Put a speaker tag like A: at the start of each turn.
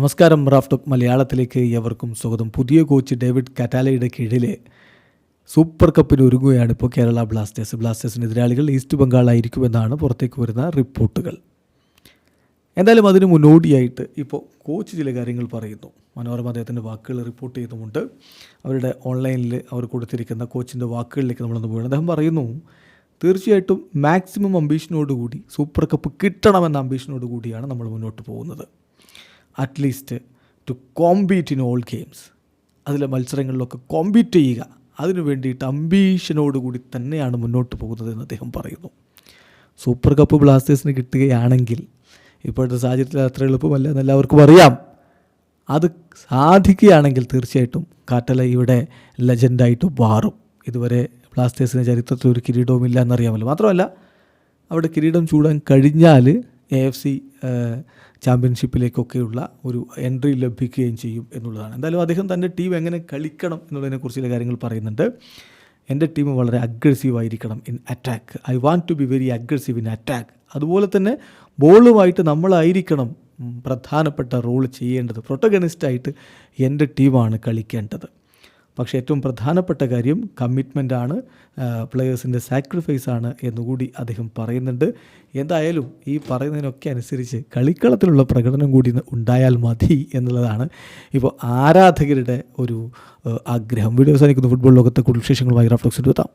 A: നമസ്കാരം Raf talk മലയാളത്തിലേക്ക് എവർക്കും സ്വാഗതം. പുതിയ കോച്ച് ഡേവിഡ് കറ്റാലയുടെ കീഴിൽ സൂപ്പർ കപ്പിന് ഒരുങ്ങുകയാണ് ഇപ്പോൾ കേരള ബ്ലാസ്റ്റേഴ്സ്. ബ്ലാസ്റ്റേഴ്സിന് എതിരാളികൾ ഈസ്റ്റ് ബംഗാളായിരിക്കുമെന്നാണ് പുറത്തേക്ക് വരുന്ന റിപ്പോർട്ടുകൾ. എന്തായാലും അതിന് മുന്നോടിയായിട്ട് ഇപ്പോൾ കോച്ച് ചില കാര്യങ്ങൾ പറയുന്നു. മനോരമ അദ്ദേഹത്തിന്റെ വാക്കുകൾ റിപ്പോർട്ട് ചെയ്യുന്നുമുണ്ട്. അവരുടെ ഓൺലൈനിൽ അവർ കൊടുത്തിരിക്കുന്ന കോച്ചിന്റെ വാക്കുകളിലേക്ക് നമ്മളൊന്ന് പോകണം അദ്ദേഹം പറയുന്നു തീർച്ചയായിട്ടും മാക്സിമം അംബീഷനോടുകൂടി സൂപ്പർ കപ്പ് കിട്ടണമെന്ന അംബീഷനോടുകൂടിയാണ് നമ്മൾ മുന്നോട്ട് പോകുന്നത്. At least to compete in all games അതിലെ മത്സരങ്ങളിലൊക്കെ കോമ്പീറ്റ് ചെയ്യുക. അതിനു വേണ്ടിയിട്ട് അംബീഷനോടുകൂടി തന്നെയാണ് മുന്നോട്ട് പോകുന്നത് എന്ന് അദ്ദേഹം പറയുന്നു. സൂപ്പർ കപ്പ് ബ്ലാസ്റ്റേഴ്സിന് കിട്ടുകയാണെങ്കിൽ ഇപ്പോഴത്തെ സാഹചര്യത്തിൽ അത്ര എളുപ്പമല്ല എന്ന് എല്ലാവർക്കും അറിയാം. അത് സാധിക്കുകയാണെങ്കിൽ തീർച്ചയായിട്ടും കാറ്റല ഇവിടെ ലെജൻഡായിട്ട് മാറും. ഇതുവരെ ബ്ലാസ്റ്റേഴ്സിന് ചരിത്രത്തിൽ ഒരു കിരീടവും ഇല്ല എന്നറിയാമല്ലോ. മാത്രമല്ല അവിടെ കിരീടം ചൂടാൻ കഴിഞ്ഞാൽ എ എഫ് സി ചാമ്പ്യൻഷിപ്പിലേക്കൊക്കെയുള്ള ഒരു എൻട്രി ലഭിക്കുകയും ചെയ്യും എന്നുള്ളതാണ്. എന്തായാലും അദ്ദേഹം തന്റെ ടീം എങ്ങനെ കളിക്കണം എന്നുള്ളതിനെക്കുറിച്ച് ചില കാര്യങ്ങൾ പറയുന്നുണ്ട്. എന്റെ ടീം വളരെ അഗ്രസീവ് ആയിരിക്കണം in attack I want to be very aggressive in attack അതുപോലെ തന്നെ ബോളുമായിട്ട് നമ്മളായിരിക്കണം പ്രധാനപ്പെട്ട റോൾ ചെയ്യേണ്ടത്. പ്രൊട്ടഗണിസ്റ്റായിട്ട് എന്റെ ടീമാണ് കളിക്കേണ്ടത്. പക്ഷേ ഏറ്റവും പ്രധാനപ്പെട്ട കാര്യം കമ്മിറ്റ്മെന്റ് ആണ് പ്ലെയേഴ്സിന്റെ സാക്രിഫൈസ് ആണ് എന്നുകൂടി അദ്ദേഹം പറയുന്നുണ്ട്. എന്തായാലും ഈ പറയുന്നതിനൊക്കെ അനുസരിച്ച് കളിക്കളത്തിലുള്ള പ്രകടനം കൂടി ഉണ്ടായാൽ മതി എന്നുള്ളതാണ് ഇപ്പോൾ ആരാധകരുടെ ഒരു ആഗ്രഹം. വീഡിയോ അവസാനിക്കുന്നു. ഫുട്ബോൾ ലോകത്തെ കൂടുതൽ വിശേഷങ്ങളുമായി റഫ്ലക്സ് എടുത്താം.